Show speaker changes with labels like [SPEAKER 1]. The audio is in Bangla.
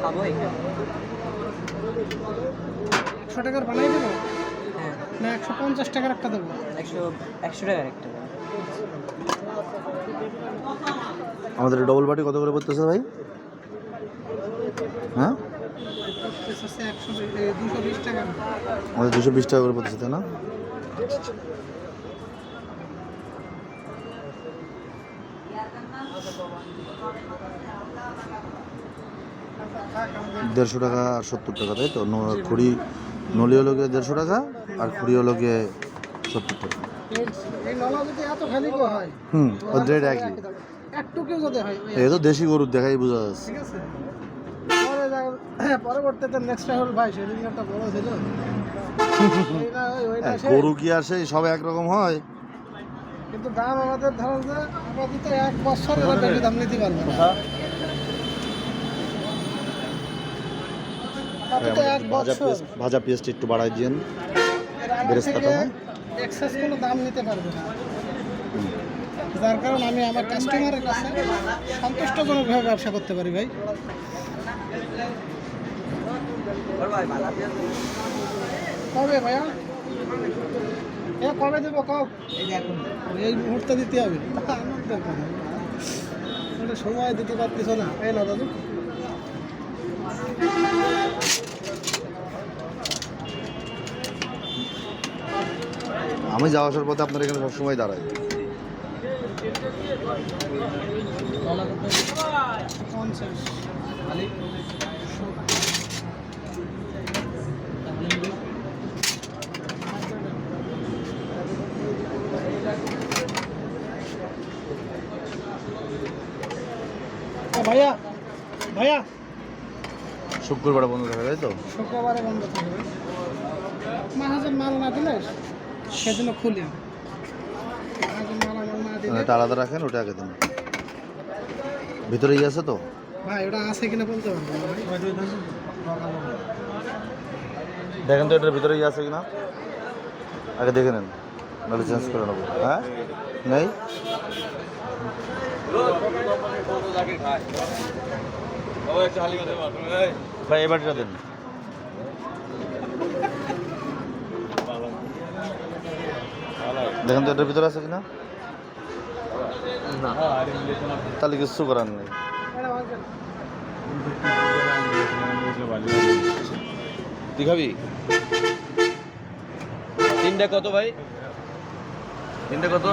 [SPEAKER 1] এখানে
[SPEAKER 2] একশো টাকার বানাই দেবো?
[SPEAKER 1] হ্যাঁ।
[SPEAKER 2] না একশো পঞ্চাশ টাকার একটা দেবো?
[SPEAKER 1] একশো একশো টাকার একটা
[SPEAKER 3] আমাদের ডবল বাটি কত করে পড়তেছে ভাই? হ্যাঁ?
[SPEAKER 2] দুশো বিশ টাকা।
[SPEAKER 3] আমাদের দুশো বিশ টাকা করে পড়তেছে তাই না? দেড়শো টাকা আর সত্তর টাকা তাই তো? খুঁড়ি নলি হলো গিয়ে দেড়শো টাকা আর খুঁড়ি হলো গিয়ে সত্তর টাকা।
[SPEAKER 2] এই- এই নলা যদি এত খালি গো হয়?
[SPEAKER 3] হুম রেট একই।
[SPEAKER 2] হয়?
[SPEAKER 3] তো দেশি গরুর দেখাই বোঝা যাচ্ছে।
[SPEAKER 2] ঠিক আছে। পরে যা- পরবর্তীতে নেক্সট রাহুল ভাই সেদিন একটা বড় ছিল। এইটা ওই- ওইটা
[SPEAKER 3] হ্যাঁ, গরু কি আর সেই সব একরকম হয়?
[SPEAKER 2] কিন্তু দাম আমাদের ধরেন যে এক বছর দাম নিতে পারবে না আপাতত এক
[SPEAKER 3] ভাজা পেঁয়াজ ভাজা পেঁয়াজটা একটু বাড়াই দিন বেরেস্তাটা?
[SPEAKER 2] এক্সেস কোনো দাম নিতে পারবে না। যার কারণে আমি আমার কাস্টমারের কাছে সন্তুষ্টজনকভাবে ব্যবসা করতে পারি ভাই। কবে ভাইয়া? এ কবে দেবো কব এই মুহূর্তে দিতে হবে। সময় দিতে পারতেছ না। এই না দাদু।
[SPEAKER 3] আমি যাওয়া আসার পথে আপনার এখানে সবসময় দাঁড়াই।
[SPEAKER 2] ভাইয়া ভাইয়া।
[SPEAKER 3] শুক্রবার বন্ধ থাকে তাই তো?
[SPEAKER 2] শুক্রবারে বন্ধ থাকবে মাহাজন মাল না দিলে? সেদিনও খুলি।
[SPEAKER 3] এটা আলাদা রাখেন ওটা আগে দিন। ভিতরে আছে তো?
[SPEAKER 2] ভাই ওটা আছে কিনা বলতে পারব
[SPEAKER 3] দেখেন তো এটার ভিতরে আছে কিনা? আগে দেখে নেন নাহলে চেঞ্জ করে নেব। হ্যাঁ? নেই? ভাই এবারটা দেন। দেখেন তো এটার ভিতরে আছে কিনা? তাহলে কিছু করার নেই।
[SPEAKER 4] দিঘাবি তিনটা কত ভাই? তিনটা কত?